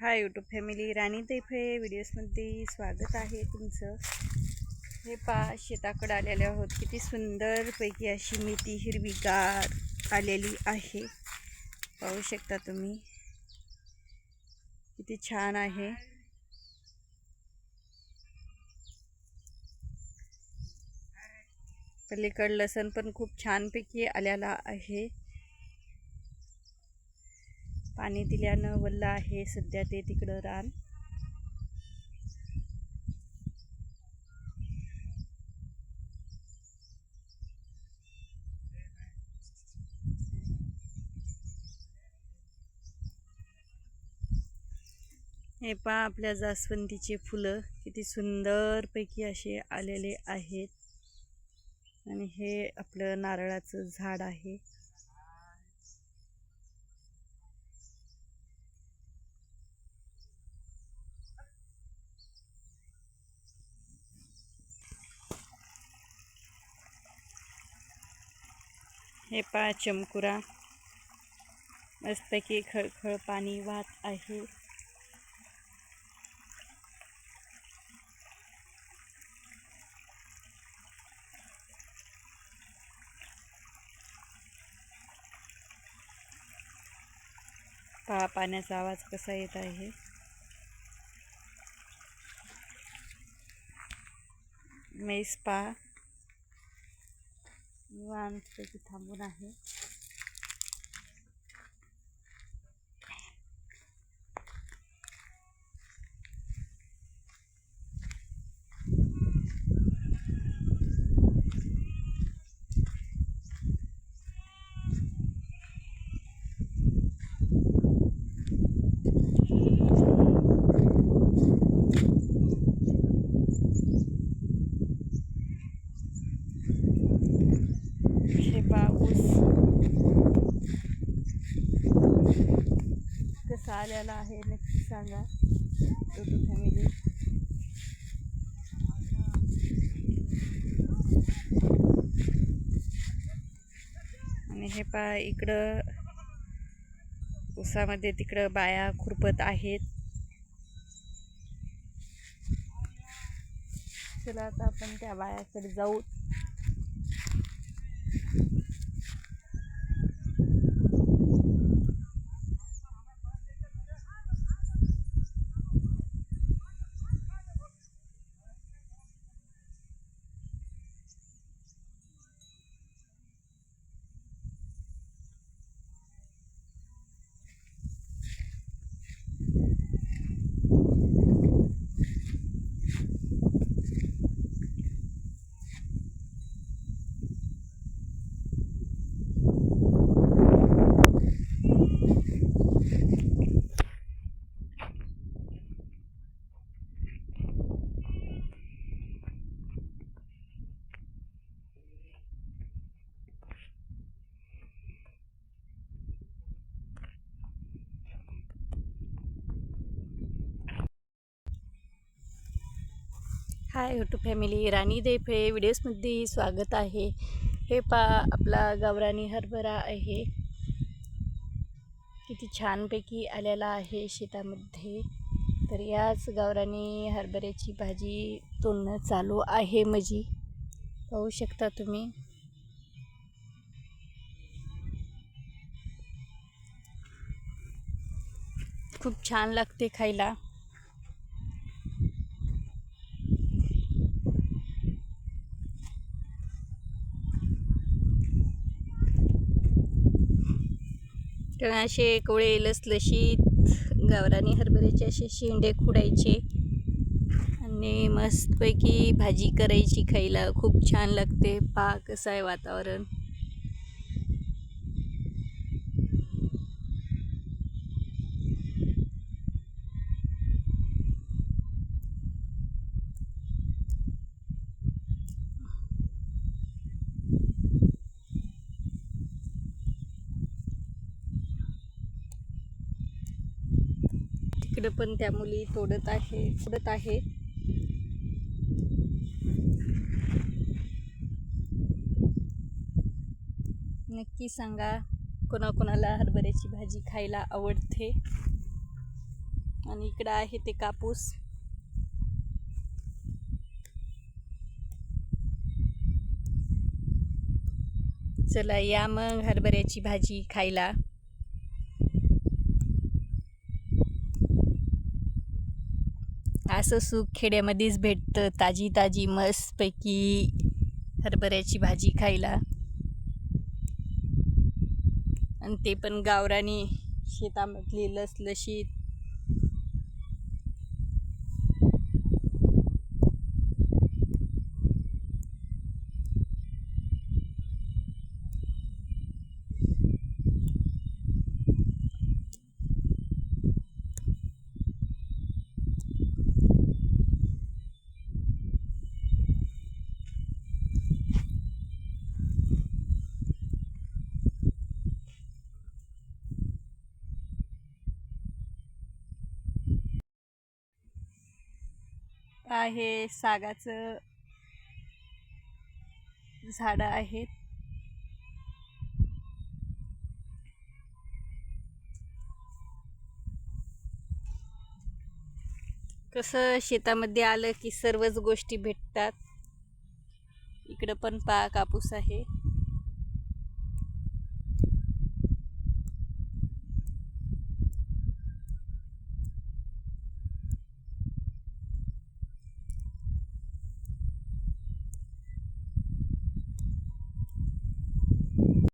Hi YouTube family राणी तैफे व्हिडिओजमध्ये स्वागत आहे तुमचं. हे पा शेताकडे आलेले आहोत. किती सुंदरपैकी अशी मेथी हिरवीगार आलेली आहे. पाहू शकता तुम्ही. किती छान आहे. पलीकड लसण पण खूप छानपैकी आलेला आहे. पाणी दिल्यानं वल्ल आहे सध्या ते तिकडं रान. हे पा आपल्या जास्वंदीचे फुलं किती सुंदरपैकी असे आलेले आहेत. आणि हे आपलं नारळाचं झाड आहे. हे पा चमकुरा. मस्तपैकी खळखळ पाणी वाहत आहे. पहा पाण्याचा आवाज कसा येत आहे. मेस पहा. निवांतपैकी थांबून आहे हे पाऊस कसा आलेला आहे. नक्की सांगा. युट्यूब फॅमिली आणि हे पा इकडं उसामध्ये तिकडं बाया खुरपत आहेत. चला आता आपण त्या बायाकडे जाऊ. हाय यूट्यूब फॅमिली राणी देफे व्हिडिओजमध्ये स्वागत आहे. हे पा आपला गावरानी हरभरा आहे. किती छानपैकी आलेला आहे शेतामध्ये. तर याच गावरानी हरभऱ्याची भाजी तोडणं चालू आहे माझी पाहू शकता तुम्ही. खूप छान लागते खायला. असे कोळे लसलशीत गावराने हरभऱ्याचे असे शेंडे खुडायचे आणि मस्तपैकी भाजी करायची खायला. खूप छान लागते. पाक कसं आहे वातावरण. तिकडं पण त्या मुली तोडत आहे तोडत आहे. नक्की सांगा कोणाकोणाला हरभऱ्याची भाजी खायला आवडते? आणि इकडं आहे ते कापूस. चला या मग हरभऱ्याची भाजी खायला. असं सुख खेड्यामध्येच भेटतं ताजी ताजी मस्तपैकी हरभऱ्याची भाजी खायला. आणि ते पण गावरानी शेतामधली लसलशीत. आहे सागाचं झाडं आहेत? कसं शेतामध्ये आलं की सर्वच गोष्टी भेटतात? इकडं पण पा कापूस आहे.